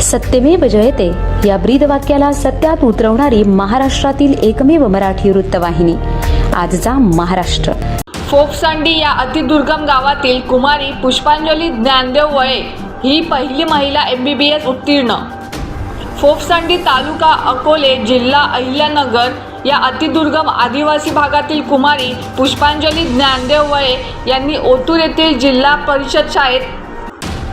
सत्यमेव जयते. या ब्रीद वाक्याला सत्यात उतरवणारी महाराष्ट्रातील एकमेव मराठी वृत्तवाहिनी. आजचा महाराष्ट्र. फोकसांडी या अतिदुर्गम गावातील कुमारी पुष्पांजली ज्ञानदेव वळे ही पहिली महिला एम बी बी एस उत्तीर्ण. फोपसांडी तालुका अकोले जिल्हा अहिल्यानगर या अतिदुर्गम आदिवासी भागातील कुमारी पुष्पांजली ज्ञानदेव वळे यांनी ओतूर येथील जिल्हा परिषद शाळेत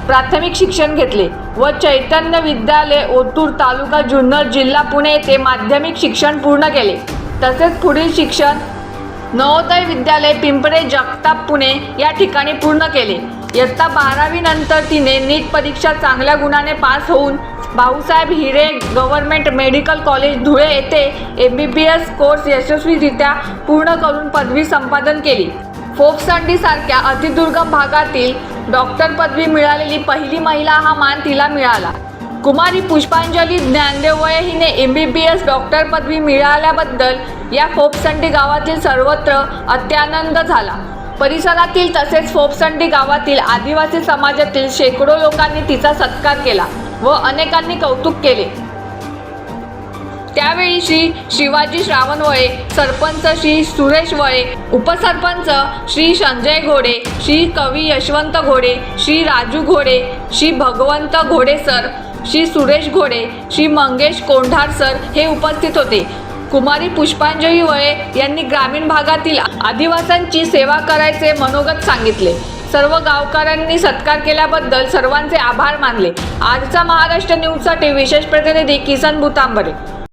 प्राथमिक शिक्षण घेतले व चैतन्य विद्यालय ओतूर तालुका जुन्नर जिल्हा पुणे येथे माध्यमिक शिक्षण पूर्ण केले. तसेच पुढील शिक्षण नवोदय विद्यालय पिंपळे जगताप पुणे या ठिकाणी पूर्ण केले. इयत्ता बारावी नंतर तिने नीट परीक्षा चांगल्या गुणाने पास होऊन Bhausaheb Hire government medical college Dhule येथे M B B S course यशस्वीरित्या पूर्ण करून पदवी संपादन केली. फोपसांडीसारख्या अतिदुर्गम भागातील डॉक्टर पदवी मिळालेली पहिली महिला हा मान तिला मिळाला. कुमारी पुष्पांजली ज्ञानदेवळे हिने M B B S doctor पदवी मिळाल्याबद्दल या फोपसंडी गावातील सर्वत्र अत्यानंद झाला. परिसरातील तसेच फोपसंडी गावातील आदिवासी समाजातील शेकडो लोकांनी तिचा सत्कार केला व अनेकांनी कौतुक केले. त्यावेळी श्री शिवाजी श्रावणवळे सरपंच श्री सुरेश वळे उपसरपंच श्री संजय घोडे श्री कवी यशवंत घोडे श्री राजू घोडे श्री भगवंत घोडे सर श्री सुरेश घोडे श्री मंगेश कोंढार सर हे उपस्थित होते. कुमारी पुष्पांजली वळे यांनी ग्रामीण भागातील आदिवासांची सेवा करायचे मनोगत सांगितले. सर्व गावकऱ्यांनी सत्कार केल्याबद्दल सर्वांचे आभार मानले. आजचा महाराष्ट्र न्यूजसाठी विशेष प्रतिनिधी किसन बुतांबरे.